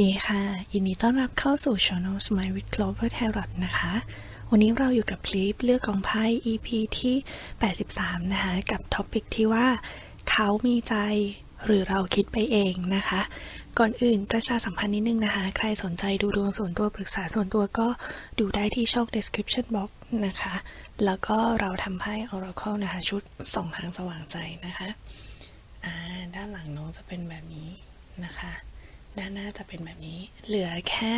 ดีค่ะ ยินดีต้อนรับเข้าสู่ Channel Smile with Clover Tarot นะคะ วันนี้เราอยู่กับคลิปเลือกกองไพ่ EP ที่ 83 นะคะ กับท็อปิกที่ว่า เขามีใจหรือเราคิดไปเองนะคะ ก่อนอื่นประชาสัมพันธ์นิดนึงนะคะ ใครสนใจดูดวงส่วนตัวปรึกษาส่วนตัวก็ดูได้ที่ช่อง description box นะคะ แล้วก็เราทำไพ่ Oracle นะคะ ชุดสองทางสว่างใจนะคะ ด้านหลังน้องจะเป็นแบบนี้นะคะ ด้านหน้าจะเป็นแบบนี้ เหลือแค่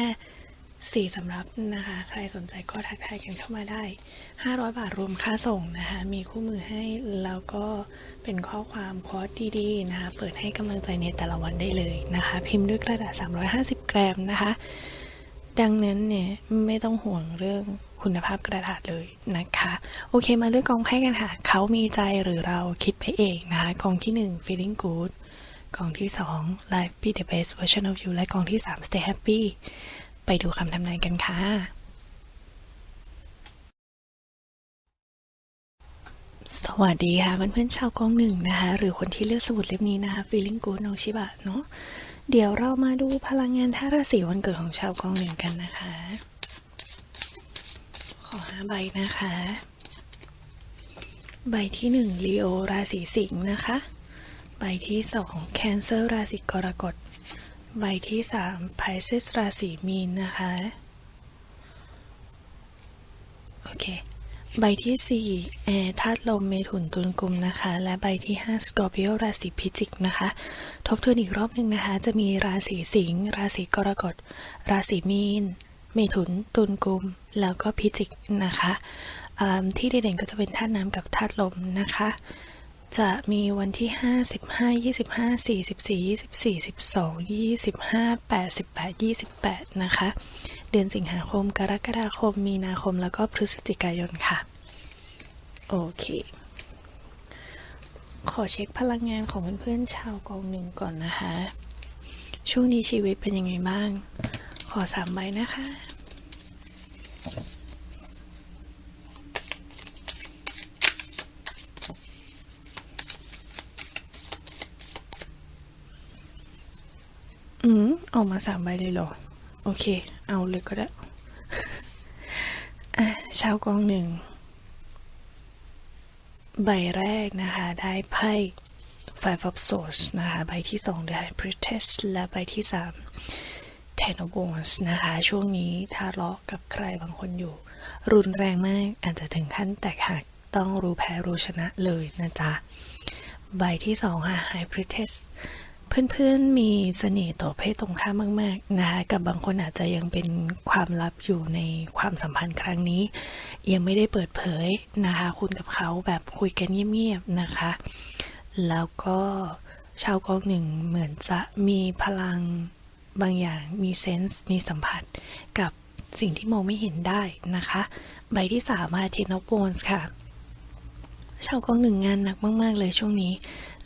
สี่สำรับนะคะ ใครสนใจก็ทักทายกันเข้ามาได้ 500 บาทรวมค่าส่งนะคะ มีคู่มือให้แล้วก็เป็นข้อความคอร์สดีๆนะคะ เปิดให้กำลังใจในแต่ละวันได้เลยนะคะ พิมพ์ด้วยกระดาษ 350 กรัมนะคะ ดังนั้นเนี่ยไม่ต้องห่วงเรื่องคุณภาพกระดาษเลยนะคะ โอเคมาเลือกกองไพ่กันค่ะ เขามีใจหรือเราคิดไปเองนะคะ กองที่ 1 feeling good กองที่ 2 Life be the best version of you และกองที่ 3 Stay happy ไปดูคำทำนายกันค่ะ สวัสดีค่ะเพื่อนๆชาวกองหนึ่งนะคะ หรือคนที่เลือกสมุดเล่มนี้นะคะ Feeling Good น้องชิบะเนาะเดี๋ยวเรามาดูพลังงานท่าราศีวันเกิดของชาวกองหนึ่งกันนะคะ ขอห้าใบนะคะ ใบที่หนึ่งลีโอราศีสิงห์นะคะ ใบที่สองแคนเซอร์ราศีกรกฎ ใบที่สามไพซิสราศีมีนนะคะ โอเค ใบที่สี่แอร์ธาตุลมเมถุนตุลกุมนะคะ และใบที่ห้าสกอร์ปิโอราศีพิจิกนะคะ ทบทวนอีกรอบหนึ่งนะคะ จะมีราศีสิงห์ราศีกรกฎ ราศีมีน เมถุน ตุลกุม แล้วก็พิจิกนะคะที่เด่นๆก็จะเป็นธาตุน้ำกับธาตุลมนะคะ จะมีวันที่5 15 25 44 24 12 25 88, 28นะคะ เดือนสิงหาคม กรกฎาคม มีนาคม แล้วก็พฤศจิกายนค่ะ โอเค ขอเช็คพลังงานของเพื่อนๆชาวกองหนึ่งก่อนนะคะ ช่วงนี้ชีวิตเป็นยังไงบ้าง ขอสามใบนะคะ อืมออกมาสามใบเลยเหรอ โอเค เอาเลยก็ได้ อะชาวกองหนึ่ง ใบแรกนะคะ ได้ไพ่ Five of Swords นะคะ ใบที่สองได้ High Priestess และใบที่สาม Ten of Wands นะคะ ช่วงนี้ถ้าทะเลาะกับใครบางคนอยู่ รุนแรงมาก อาจจะถึงขั้นแตกหัก ต้องรู้แพ้รู้ชนะเลยนะจ๊ะ ใบที่สองค่ะ High Priestess เพื่อนๆมีเสน่ห์ต่อเพศตรงข้ามมาก ๆ นะคะ กับบางคนอาจจะยังเป็นความลับอยู่ในความสัมพันธ์ครั้งนี้ ยังไม่ได้เปิดเผยนะคะ คุณกับเขาแบบคุยกันเงียบๆนะคะ แล้วก็ชาวกองหนึ่งเหมือนจะมีพลังบางอย่างมีเซนส์มีสัมผัสกับสิ่งที่มองไม่เห็นได้นะคะ ใบที่สามมาเทนอปโนส์ค่ะ ชาวกองหนึ่งงานหนักมาก ๆ เลยช่วงนี้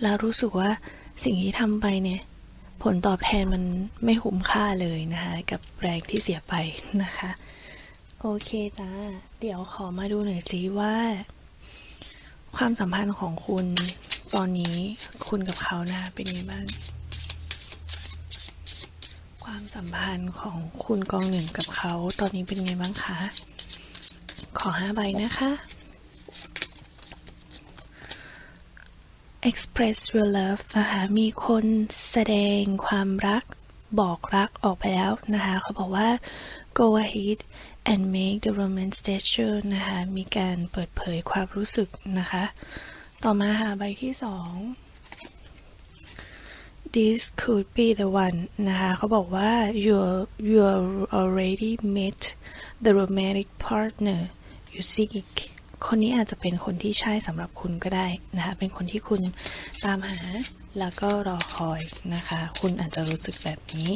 แล้วรู้สึกว่า สิ่งที่ทำไปเนี่ย ผลตอบแทนมันไม่คุ้มค่าเลยนะคะ กับแรงที่เสียไปนะคะ โอเคจ้าเดี๋ยวขอมาดูหน่อยสิว่า ความสัมพันธ์ของคุณตอนนี้คุณกับเขานะเป็นยังไงบ้าง ความสัมพันธ์ของคุณกองหนึ่งกับเขาตอนนี้เป็นไงบ้างคะ ขอห้าใบนะคะ express your love นะคะมีคนแสดงความรักบอกรักออกไปแล้วนะคะเขาบอกว่า go ahead and make the romance gesture นะคะมีการเปิดเผยความรู้สึกนะคะ ต่อมาค่ะใบที่สอง this could be the one นะคะเขาบอกว่า you you already met the romantic partner you seek คนนี้อาจจะเป็นคนที่ใช่สำหรับคุณก็ได้นะคะ เป็นคนที่คุณตามหาแล้วก็รอคอยนะคะ คุณอาจจะรู้สึกแบบนี้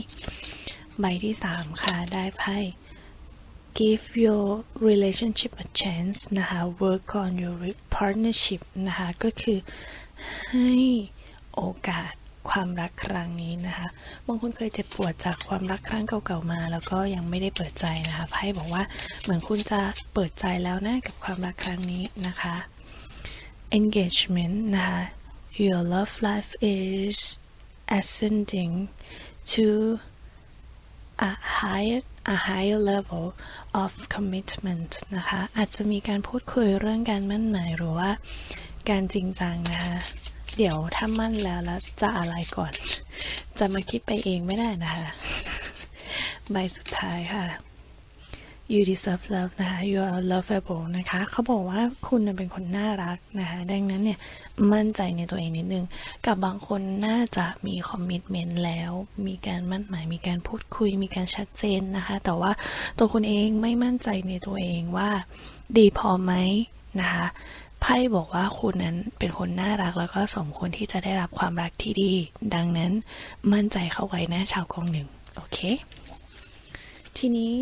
ใบที่สามค่ะ ได้ไพ่ give your relationship a chance นะคะ work on your partnership นะคะ ก็คือให้โอกาส ความรักครั้งนี้นะคะบางคนเคยเจ็บปวดจากความรักครั้งเก่าๆมา แล้วก็ยังไม่ได้เปิดใจนะคะไพ่บอกว่าเหมือนคุณจะเปิดใจแล้วนะกับความรักครั้งนี้นะคะ engagement นะคะ your love life is ascending to a higher a higher level of commitment นะคะอาจจะมีการพูดคุยเรื่องการมั่นหมายหรือว่าการจริงจังนะคะ เดี๋ยวถ้ามั่นแล้วแล้วจะอะไรก่อน จะมาคิดไปเองไม่ได้นะคะใบสุดท้ายค่ะ you deserve love นะคะ you are lovable นะคะ เขาบอกว่าคุณเป็นคนน่ารักนะคะ ดังนั้นเนี่ย มั่นใจในตัวเองนิดนึง กับบางคนน่าจะมีคอมมิชเมนต์แล้ว มีการมั่นหมาย มีการพูดคุย มีการชัดเจนนะคะ แต่ว่าตัวคุณเองไม่มั่นใจในตัวเองว่า ดีพอไหมนะคะ ไพ่บอกว่าคุณนั้นเป็นคนน่ารักแล้วก็สมควรที่จะได้รับความรักที่ดี ดังนั้นมั่นใจเข้าไว้นะชาวกองหนึ่งโอเค ทีนี้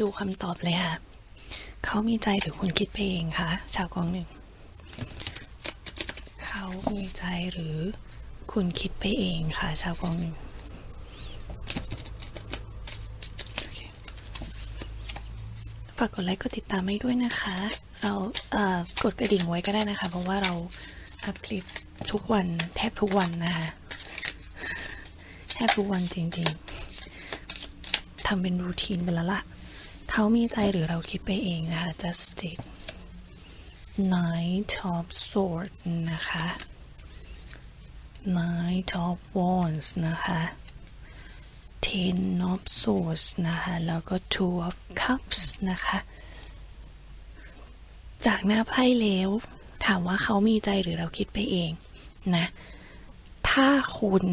ดูคำตอบเลยค่ะ เขามีใจหรือคุณคิดไปเองคะชาวกองหนึ่ง เขามีใจหรือคุณคิดไปเองคะชาวกองหนึ่งฝากกดไลค์กดติดตามให้ด้วยนะคะ เราเอ่อกดกระดิ่งไว้ก็ได้นะคะ เพราะว่าเราอัพคลิปทุกวันแทบทุกวันนะคะแทบทุกวันจริงๆทำเป็นรูทีนไปแล้วล่ะเขามีใจหรือเราคิดไปเองนะคะ justice Knight of sword นะคะ Knight of Wands นะคะ Ten of Swords นะคะ แล้วก็ Two of Cups นะคะ จากหน้าไพ่แล้ว ถามว่าเขามีใจหรือเราคิดไปเองนะ ถ้าคุณ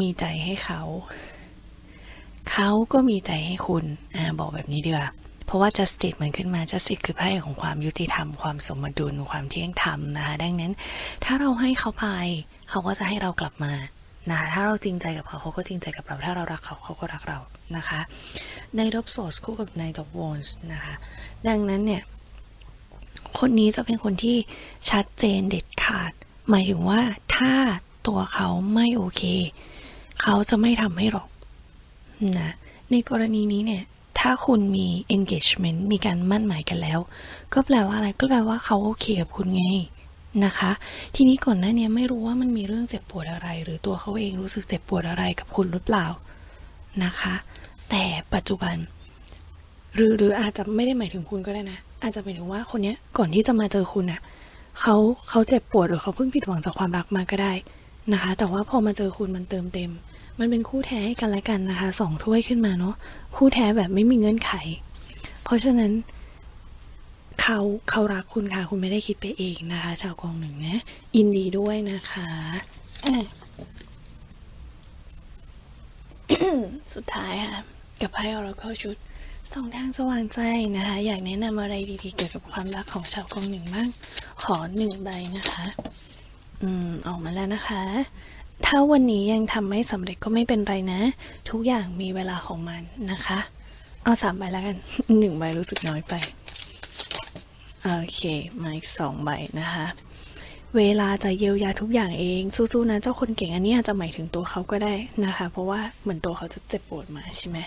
มีใจให้เขา เขาก็มีใจให้คุณอ่าบอกแบบนี้ดีกว่าเพราะว่า justice มันขึ้นมา justice คือไพ่ของความยุติธรรม ความสมดุล ความเที่ยงธรรมนะคะดังนั้น ถ้าเราให้เขาไป เขาก็จะให้เรากลับมานะคะถ้าเราจริงใจกับเขาเขาก็จริงใจกับเรา ถ้าเรารักเขาเขาก็รักเรานะคะในรบโซสคู่กับในดอกวอนส์นะคะ ดังนั้นเนี่ย คนนี้จะเป็นคนที่ชัดเจนเด็ดขาด หมายถึงว่าถ้าตัวเขาไม่โอเค เขาจะไม่ทำให้หรอกนะในกรณีนี้เนี่ยถ้าคุณมี engagement มีการมั่นหมายกันแล้ว ก็แปลว่าอะไรก็แปลว่าเขาโอเคกับคุณไงนะคะ ทีนี้ก่อนหน้านี้ไม่รู้ว่ามันมีเรื่องเจ็บปวดอะไร หรือตัวเขาเองรู้สึกเจ็บปวดอะไรกับคุณหรือเปล่านะคะ แต่ปัจจุบัน หรือหรืออาจจะไม่ได้หมายถึงคุณก็ได้นะ อาจจะหมายถึงว่าคนเนี้ยก่อนที่จะมาเจอคุณน่ะเขาเขาเจ็บปวดหรือเขาเพิ่งผิดหวังจากความรักมาก็ได้นะคะ แต่ว่าพอมาเจอคุณมันเติมเต็ม มันเป็นคู่แท้ให้กันและกันนะคะสองถ้วยขึ้นมาเนาะคู่แท้แบบไม่มีเงื่อนไข เพราะฉะนั้นเขาเขารักคุณค่ะ คุณไม่ได้คิดไปเองนะคะ ชาวกองหนึ่งนะยินดีด้วยนะคะสุดท้ายค่ะ กับไพ่ออราเคิลชุด สองทางสว่างใจนะคะ อยากแนะนำอะไรดีๆ เกี่ยวกับความรักของชาวกองหนึ่งบ้าง ขอหนึ่งใบนะคะ อืม ออกมาแล้วนะคะ ถ้าวันนี้ยังทำไม่สำเร็จก็ไม่เป็นไรนะ ทุกอย่างมีเวลาของมันนะคะ เอาสามใบแล้วกันหนึ่งใบรู้สึกน้อยไป โอเค มาอีกสองใบนะคะ เวลาจะเยียวยาทุกอย่างเอง สู้ๆนะเจ้าคนเก่งอันนี้อาจจะหมายถึงตัวเขาก็ได้นะคะ เพราะว่าเหมือนตัวเขาจะเจ็บปวดมาใช่ไหม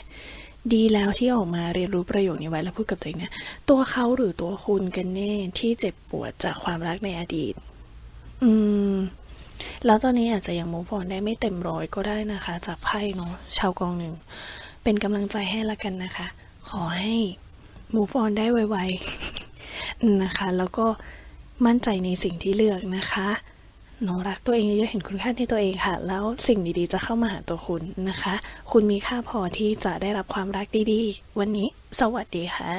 ดีแล้วที่ออกมาเรียนรู้ประโยคนี้ไว้แล้วพูดกับตัวเองเนี่ยตัวเขาหรือตัวคุณกันแน่ที่เจ็บปวดจากความรักในอดีต อืม แล้วตอนนี้อาจจะยัง move on ได้ไม่เต็มร้อยก็ได้นะคะ จากไพ่เนาะชาวกองหนึ่ง เป็นกำลังใจให้ละกันนะคะ ขอให้ move on ได้ไวๆนะคะ แล้วก็ มั่นใจในสิ่งที่เลือกนะคะน้องรักตัวเองเยอะๆเห็นคุณค่าในตัวเองค่ะ แล้วสิ่งดีๆจะเข้ามาหาตัวคุณนะคะ คุณมีค่าพอที่จะได้รับความรักดีๆ วันนี้สวัสดีค่ะ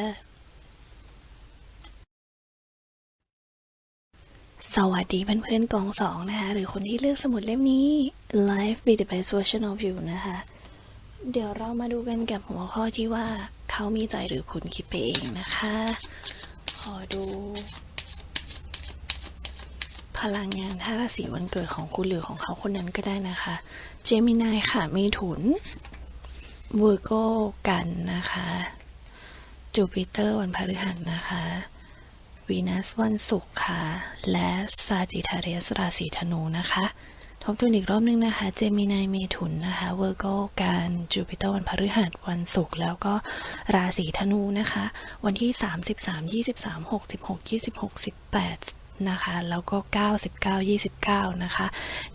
สวัสดีเพื่อนๆกองสองนะคะหรือคนที่เลือกสมุดเล่มนี้ Life be the best version of you นะคะ เดี๋ยวเรามาดูกันกับหัวข้อที่ว่าเขามีใจหรือคุณคิดไปเองนะคะ ขอดู พลังงานถ้าราศีวันเกิดของคุณหรือของเขาคนนั้นก็ได้นะคะ เจมินายค่ะ มีถุนเวอร์โกกันนะคะจูปิเตอร์วันพฤหัสนะคะวีนัสวันศุกร์ค่ะ และซาจิทาเรสราศีธนูนะคะ ทบทวนอีกรอบนึงนะคะ เจมินายเมถุนนะคะเวอร์โกการจูปิเตอร์วันพฤหัสวันศุกร์แล้วก็ราศีธนูนะคะ วันที่ 33 23 66 26 18 นะคะ แล้วก็ 9 19 29 นะคะ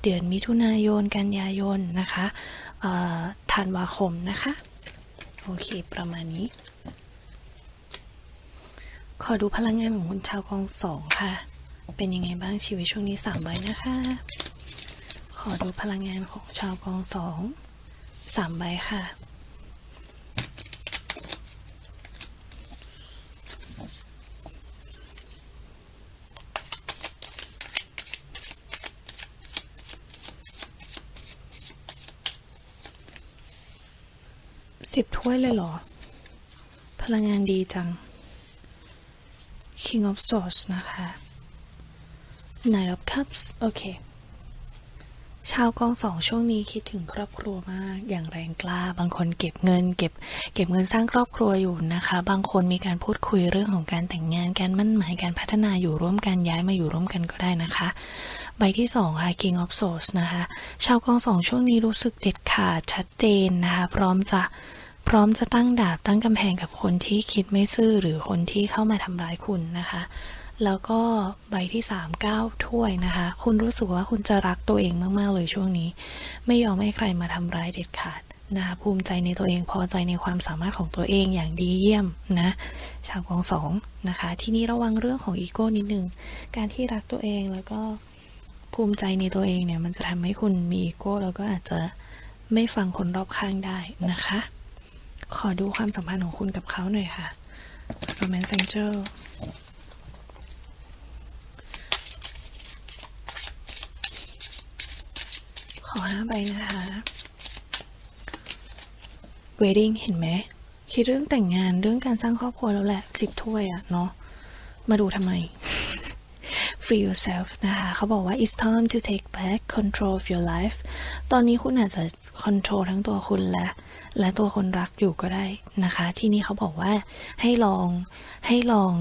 เดือนมิถุนายน กันยายน นะคะธันวาคมนะคะ โอเค ประมาณนี้ ขอดูพลังงานของคุณชาวกองสองค่ะ เป็นยังไงบ้างชีวิตช่วงนี้สามใบนะคะ ขอดูพลังงานของชาวกองสองสามใบค่ะ สิบถ้วยเลยเหรอ พลังงานดีจัง King of Swords นะคะ Knight of Cups โอเค ชาวกองสองช่วงนี้คิดถึงครอบครัวมากอย่างแรงกล้า บางคนเก็บเงิน เก็บ เก็บเงินสร้างครอบครัวอยู่นะคะ บางคนมีการพูดคุยเรื่องของการแต่งงาน การมั่นหมาย การพัฒนาอยู่ร่วมกัน ย้ายมาอยู่ร่วมกันก็ได้นะคะ ใบที่สองค่ะ King of Swords นะคะ ชาวกองสองช่วงนี้รู้สึกเด็ดขาดชัดเจนนะคะ พร้อมจะ พร้อมจะตั้งดาบตั้งกำแพงกับคนที่คิดไม่ซื่อหรือคนที่เข้ามาทำร้ายคุณนะคะ แล้วก็ใบที่สามเก้าถ้วยนะคะ คุณรู้สึกว่าคุณจะรักตัวเองมากๆเลยช่วงนี้ ไม่ยอมให้ใครมาทำร้ายเด็ดขาดนะคะภูมิใจในตัวเองพอใจในความสามารถของตัวเองอย่างดีเยี่ยมนะชาวกองสองนะคะ ที่นี้ระวังเรื่องของอีโก้นิดนึง การที่รักตัวเองแล้วก็ภูมิใจในตัวเองเนี่ยมันจะทำให้คุณมีอีโก้แล้วก็อาจจะไม่ฟังคนรอบข้างได้นะคะ ขอดูความสัมพันธ์ของคุณกับเขาหน่อยค่ะ Romance Angel ขอห้าใบนะคะ Wedding เห็นไหม คิดเรื่องแต่งงานเรื่องการสร้างครอบครัวแล้วแหละสิบถ้วยอะเนาะ มาดูทำไม Free yourself นะคะ เขาบอกว่า it's time to take back control of your life ตอนนี้คุณอาจจะ control ทั้งตัวคุณและ และตัวคนรักอยู่ก็ได้นะคะ ที่นี่เขาบอกว่าให้ลองให้ลอง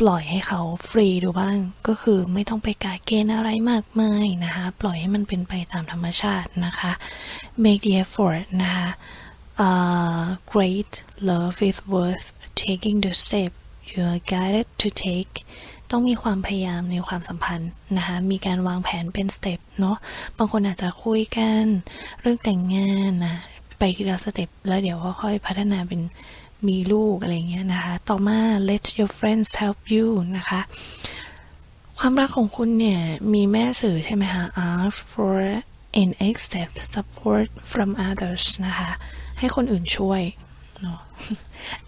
ปล่อยให้เขาฟรีดูบ้าง ก็คือไม่ต้องไปกาเกณฑ์อะไรมากมายนะคะ ปล่อยให้มันเป็นไปตามธรรมชาตินะคะ make the effort นะคะ uh, great love is worth taking the step you are guided to take ต้องมีความพยายามในความสัมพันธ์นะคะมีการวางแผนเป็นสเต็ปเนาะบางคนอาจจะคุยกันเรื่องแต่งงานนะไปทีละสเต็ปแล้วเดี๋ยวค่อยพัฒนาเป็นมีลูกอะไรเงี้ยนะคะ ต่อมา let your friends help you นะคะ ความรักของคุณเนี่ย มีแม่สื่อใช่ไหมคะ ask for and accept support from others นะคะ ให้คนอื่นช่วยเนาะ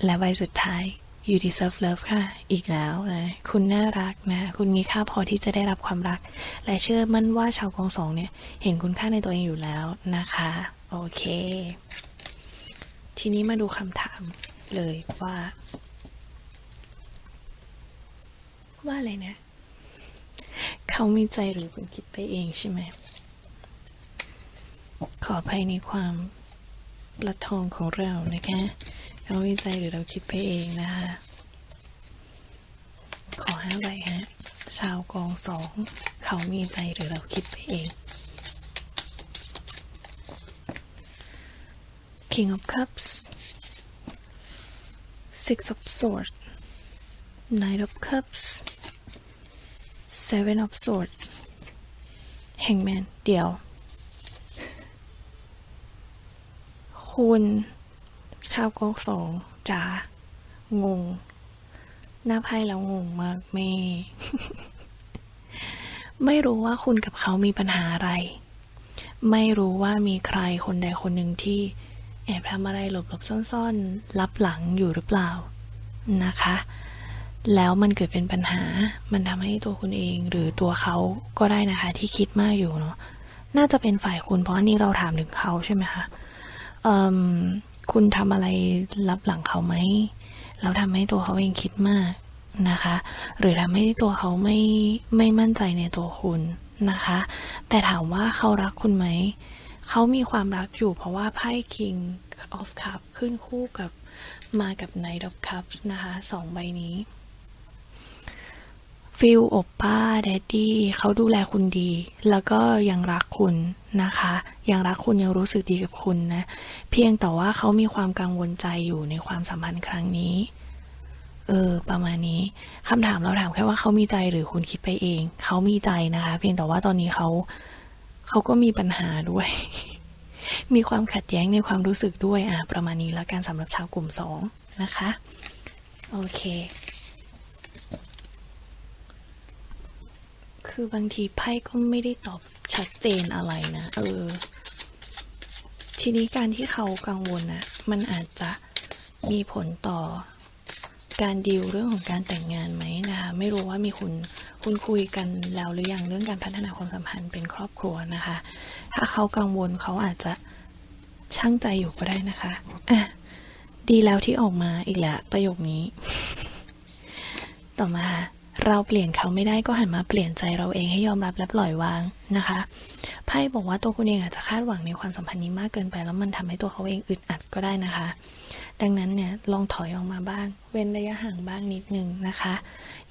และใบสุดท้าย you deserve love ค่ะ อีกแล้วนะ คุณน่ารักนะ คุณมีค่าพอที่จะได้รับความรัก และเชื่อมั่นว่าชาวกองสองเนี่ย เห็นคุณค่าในตัวเองอยู่แล้วนะคะ โอเค ทีนี้มาดูคำถามเลยว่า ว่าอะไรเนี่ยเขามีใจหรือคุณคิดไปเองใช่ไหม ขออภัยในความประทองของเรานะคะ เขามีใจหรือเราคิดไปเองนะคะ ขอห้าใบฮะ ชาวกองสอง เขามีใจหรือเราคิดไปเอง King of Cups Six of Swords Knight of Cups Seven of Swords Hangman เดี๋ยว คุณ ชาวกองสองจ๋างง หน้าไพ่แล้วงงมากเมไม่รู้ว่าคุณกับเขามีปัญหาอะไร ไม่รู้ว่ามีใครคนใดคนหนึ่งที่ แอบทำอะไรหลบๆซ่อนๆลับหลังอยู่หรือเปล่านะคะ แล้วมันเกิดเป็นปัญหา มันทำให้ตัวคุณเองหรือตัวเขาก็ได้นะคะ ที่คิดมากอยู่เนาะน่าจะเป็นฝ่ายคุณเพราะอันนี้เราถามถึงเขาใช่ไหมคะอืม คุณทำอะไรลับหลังเขาไหมแล้วทำให้ตัวเขาเองคิดมากนะคะ หรือทำให้ตัวเขาไม่ไม่มั่นใจในตัวคุณนะคะ แต่ถามว่าเขารักคุณไหม เขามีความรักอยู่เพราะว่าไพ่ King of Cup ขึ้นคู่กับมากับ Knight of Cups นะคะสองใบนี้ฟิลอบป้าแดดดี้เขาดูแลคุณดี แล้วก็ยังรักคุณ นะคะ ยังรักคุณยังรู้สึกดีกับคุณนะ เพียงแต่ว่าเขามีความกังวลใจอยู่ในความสัมพันธ์ครั้งนี้ เออ ประมาณนี้คำถามเราถามแค่ว่าเขามีใจหรือคุณคิดไปเอง เขามีใจนะคะ เพียงแต่ว่าตอนนี้เขาเขาก็มีปัญหาด้วย มีความขัดแย้งในความรู้สึกด้วย อะ ประมาณนี้แล้วกันสำหรับชาวกลุ่มสองนะคะ โอเค คือบางทีไพ่ก็ไม่ได้ตอบชัดเจนอะไรนะ เออ ทีนี้การที่เขากังวลนะมันอาจจะมีผลต่อการดีลเรื่องของการแต่งงานไหมนะคะไม่รู้ว่ามีคุณคุณคุยกันแล้วหรือยังเรื่องการพัฒนาความสัมพันธ์เป็นครอบครัวนะคะ ถ้าเขากังวลเขาอาจจะช่างใจอยู่ก็ได้นะคะอะดีแล้วที่ออกมาอีกแล้วประโยคนี้ ต่อมา เราเปลี่ยนเขาไม่ได้ก็หันมาเปลี่ยนใจเราเองให้ยอมรับและปล่อยวางนะคะไพ่บอกว่าตัวคุณเองอาจจะคาดหวังในความสัมพันธ์นี้มากเกินไปแล้วมันทำให้ตัวเขาเองอึดอัดก็ได้นะคะ ดังนั้นเนี่ยลองถอยออกมาบ้าง เว้นระยะห่างบ้างนิดนึงนะคะ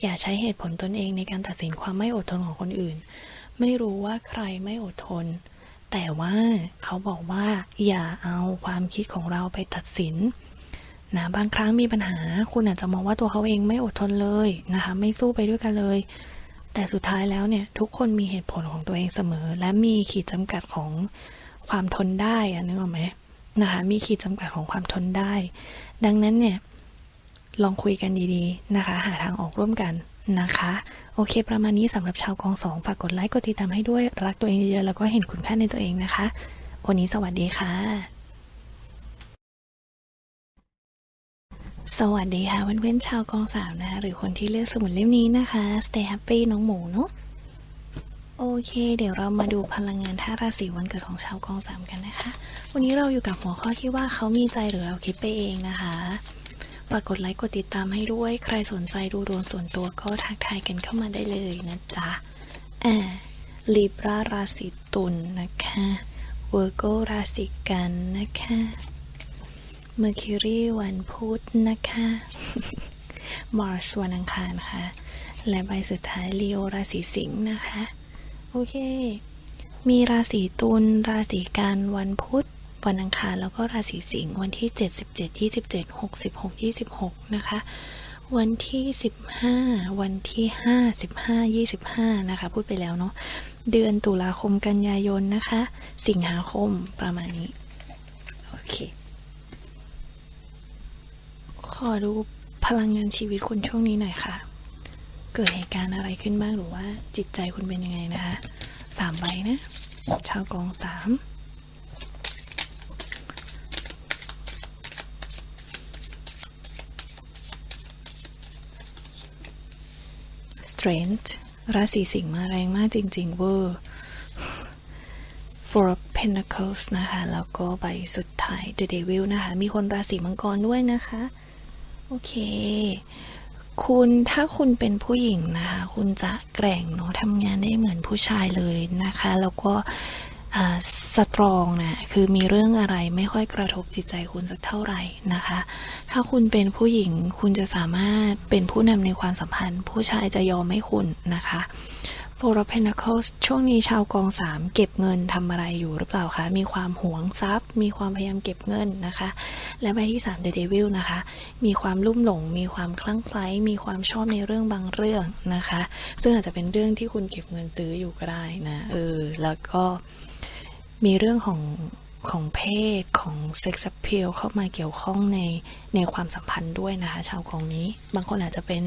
อย่าใช้เหตุผลตนเองในการตัดสินความไม่อดทนของคนอื่น ไม่รู้ว่าใครไม่อดทน แต่ว่าเขาบอกว่าอย่าเอาความคิดของเราไปตัดสิน นะบางครั้งมีปัญหา คุณอาจจะมองว่าตัวเขาเองไม่อดทนเลยนะคะ ไม่สู้ไปด้วยกันเลย แต่สุดท้ายแล้วเนี่ยทุกคนมีเหตุผลของตัวเองเสมอ และมีขีดจำกัดของความทนได้อะนึกออกไหมนะคะมีขีดจำกัดของความทนได้ ดังนั้นเนี่ยลองคุยกันดีๆนะคะ หาทางออกร่วมกันนะคะ โอเค ประมาณนี้สำหรับชาวกองสองฝากกดไลค์กดติดตามให้ด้วยรักตัวเองเยอะๆแล้วก็เห็นคุณค่าในตัวเองนะคะ วันนี้สวัสดีค่ะ สวัสดีค่ะเพื่อนๆชาวกองสามนะคะหรือคนที่เลือกสมุดเล่มนี้นะคะ Stay Happy น้องหมูเนาะโอเค เดี๋ยวเรามาดูพลังงานท่าราศีวันเกิดของชาวกองสามกันนะคะ วันนี้เราอยู่กับหัวข้อที่ว่าเขามีใจหรือเราคิดไปเองนะคะฝากกดไลค์กดติดตามให้ด้วย ใครสนใจดูดวงส่วนตัวก็ทักทายกันเข้ามาได้เลยนะจ๊ะอ่าลิบราราศีตุลนนะคะเวอร์โกราศีกันนะคะ เมอร์คิวรีวันพุธนะคะมารสวันอังคารค่ะ และใบสุดท้ายลีโอราศีสิงห์นะคะ โอเค มีราศีตุล ราศีกันวันพุธ วันอังคาร แล้วก็ราศีสิงห์วันที่ 7 17 27 66 26 นะคะ วันที่ 15 วันที่5 15 25 นะคะ พูดไปแล้วเนาะ เดือนตุลาคม กันยายนนะคะ สิงหาคม ประมาณนี้ โอเค ขอดูพลังงานชีวิตคุณช่วงนี้หน่อยค่ะ เกิดเหตุการณ์อะไรขึ้นบ้างหรือว่าจิตใจคุณเป็นยังไงนะคะสามใบนะ ชาวกองสาม strength ราศีสิงห์มาแรงมากจริง ๆ เวอร์ four of pentacles นะคะ แล้วก็ใบสุดท้าย the devil นะคะ มีคนราศีมังกรด้วยนะคะ โอเค คุณถ้าคุณเป็นผู้หญิงนะคะ คุณจะแกร่งเนาะทำงานได้เหมือนผู้ชายเลยนะคะ แล้วก็สตรองนะคือมีเรื่องอะไรไม่ค่อยกระทบจิตใจคุณสักเท่าไหร่นะคะ ถ้าคุณเป็นผู้หญิงคุณจะสามารถเป็นผู้นำในความสัมพันธ์ ผู้ชายจะยอมให้คุณนะคะ Four of Pentacles ช่วงนี้ชาวกองสามเก็บเงินทำอะไรอยู่หรือเปล่าคะ มีความหวงทรัพย์ มีความพยายามเก็บเงินนะคะ และใบที่3 The Devil นะคะ มีความลุ่มหลง มีความคลั่งไคล้ มีความชอบในเรื่องบางเรื่องนะคะ ซึ่งอาจจะเป็นเรื่องที่คุณเก็บเงินตื้ออยู่ก็ได้นะ เออ แล้วก็มีเรื่องของของเพศของเซ็กซ์เพลเข้ามาเกี่ยวข้องในในความสัมพันธ์ด้วยนะคะ ชาวกองนี้ บางคนอาจจะเป็น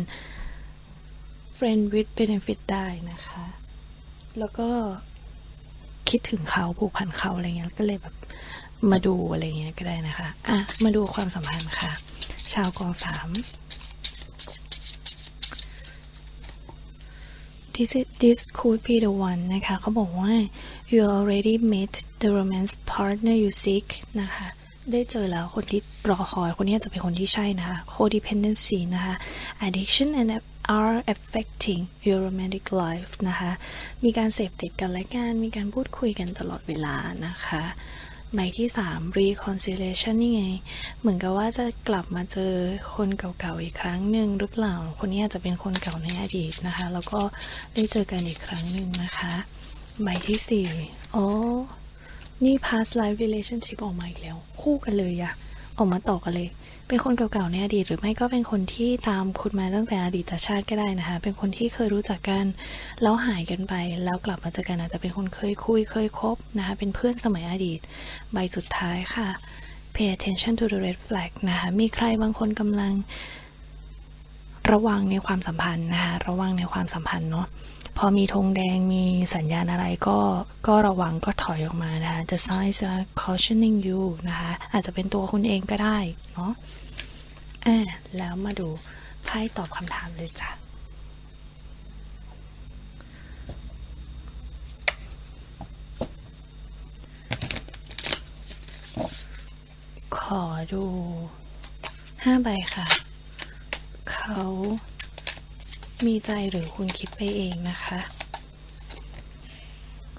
friend with benefit ได้นะคะ แล้วก็คิดถึงเขาผูกพันเขาอะไรเงี้ยก็เลยแบบมาดูอะไรเงี้ยก็ได้นะคะ อะ มาดูความสัมพันธ์ค่ะ ชาวกองสาม this is, this could be the one นะคะเขาบอกว่า you already met the romance partner you seek นะคะ ได้เจอแล้วคนที่รอคอย คนนี้จะเป็นคนที่ใช่นะคะ codependency นะคะ addiction and are affecting your romantic life นะคะ มีการเสพติดกันและกัน มีการพูดคุยกันตลอดเวลานะคะใบที่ 3 reconciliation นี่ไง เหมือนกับว่าจะกลับมาเจอคนเก่าๆอีกครั้งหนึ่งหรือเปล่า คนนี้อาจจะเป็นคนเก่าในอดีตนะคะ แล้วก็ได้เจอกันอีกครั้งหนึ่งนะคะใบที่ 4 อ๋อ นี่ past life relationship ออกมาอีกแล้ว คู่กันเลยอะออกมาต่อกันเลย เป็นคนเก่าๆในอดีตหรือไม่ก็เป็นคนที่ตามคุณมาตั้งแต่อดีตชาติก็ได้นะคะ เป็นคนที่เคยรู้จักกันแล้วหายกันไป แล้วกลับมาเจอกันอาจจะเป็นคนเคยคุยเคยคบนะคะ เป็นเพื่อนสมัยอดีต ใบสุดท้ายค่ะ pay attention to the red flag นะคะ มีใครบางคนกำลังระวังในความสัมพันธ์นะคะ ระวังในความสัมพันธ์เนาะ พอมีธงแดงมีสัญญาณอะไรก็ก็ระวังก็ถอยออกมานะคะ the signs are cautioning you นะคะ อาจจะเป็นตัวคุณเองก็ได้เนาะอ่าแล้วมาดูไพ่ตอบคำถามเลยจ้ะขอดูห้าใบค่ะ เขา มีใจหรือคุณคิดไปเองนะคะ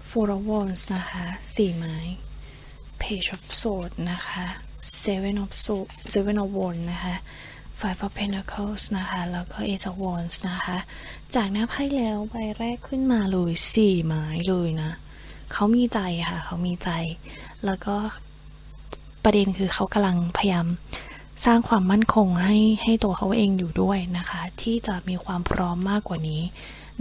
Four of Wands นะคะสี่ไม้ Page of Swords นะคะ Seven of Swords Seven of Wands นะคะ Five of Pentacles นะคะ แล้วก็ Ace of Wands นะคะ จากหน้าไพ่แล้วใบแรกขึ้นมาเลยสี่ไม้เลยนะ เขามีใจค่ะ เขามีใจ แล้วก็ประเด็นคือเขากำลังพยายาม สร้างความมั่นคงให้ให้ตัวเขาเองอยู่ด้วยนะคะ ที่จะมีความพร้อมมากกว่านี้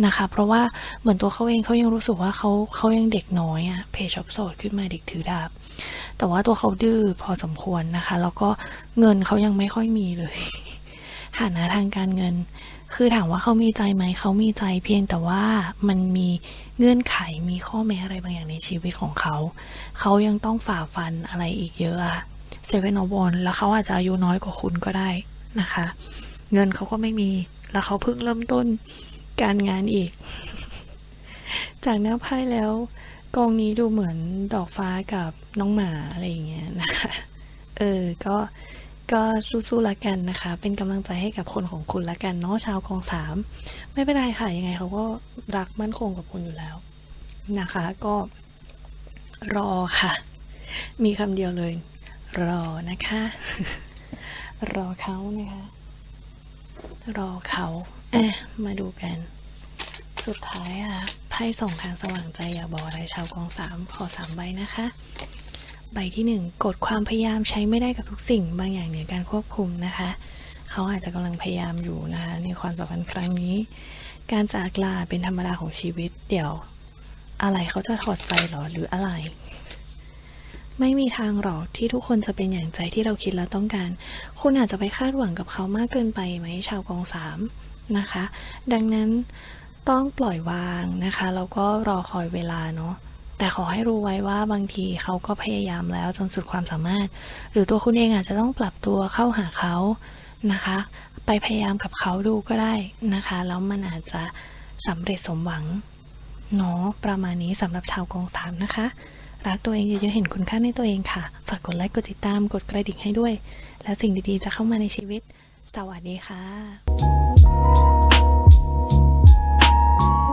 นะคะ เพราะว่าเหมือนตัวเขาเองเขายังรู้สึกว่าเขาเขายังเด็กน้อยอะเพจช็อปโสดขึ้นมาเด็กถือดาบ แต่ว่าตัวเขาดื้อพอสมควรนะคะ แล้วก็เงินเขายังไม่ค่อยมีเลยฐานะทางการเงิน คือถามว่าเขามีใจไหมเขามีใจเพียงแต่ว่ามันมีเงื่อนไขมีข้อแม้อะไรบางอย่างในชีวิตของเขา เขายังต้องฝ่าฟันอะไรอีกเยอะอะ เซเว่นอวอนแล้วเขาอาจจะอายุน้อยกว่าคุณก็ได้นะคะ เงินเขาก็ไม่มี แล้วเขาเพิ่งเริ่มต้นการงานอีก จากหน้าไพ่แล้วกองนี้ดูเหมือนดอกฟ้ากับน้องหมาอะไรอย่างเงี้ยนะคะ เออ ก็ก็สู้ๆละกันนะคะ เป็นกำลังใจให้กับคนของคุณละกันเนาะชาวกองสามไม่เป็นไรค่ะยังไงเขาก็รักมั่นคงกับคุณอยู่แล้วนะคะ ก็รอค่ะ มีคำเดียวเลย รอนะคะ รอเขานะคะ รอเขาอะมาดูกัน สุดท้ายอะไพ่ส่งทางสว่างใจอยากบอกอะไรชาวกองสามขอสามใบนะคะ ใบที่หนึ่งกดความพยายามใช้ไม่ได้กับทุกสิ่ง บางอย่างเหนือการควบคุมนะคะ เขาอาจจะกำลังพยายามอยู่นะคะ ในความสัมพันธ์ครั้งนี้ การจากลาเป็นธรรมดาของชีวิต เดี๋ยว อะไรเขาจะถอดใจเหรอหรืออะไร ไม่มีทางหรอกที่ทุกคนจะเป็นอย่างใจที่เราคิดและต้องการ คุณอาจจะไปคาดหวังกับเขามากเกินไปไหมชาวกองสามนะคะ ดังนั้นต้องปล่อยวางนะคะ แล้วก็รอคอยเวลาเนาะแต่ขอให้รู้ไว้ว่าบางทีเขาก็พยายามแล้วจนสุดความสามารถ หรือตัวคุณเองอาจจะต้องปรับตัวเข้าหาเขานะคะ ไปพยายามกับเขาดูก็ได้นะคะ แล้วมันอาจจะสำเร็จสมหวังเนาะประมาณนี้สำหรับชาวกองสามนะคะ รักตัวเองเยอะๆเห็นคุณค่าในตัวเองค่ะ ฝากกดไลค์ กดติดตาม กดกระดิ่งให้ด้วย แล้วสิ่งดีๆจะเข้ามาในชีวิต สวัสดีค่ะ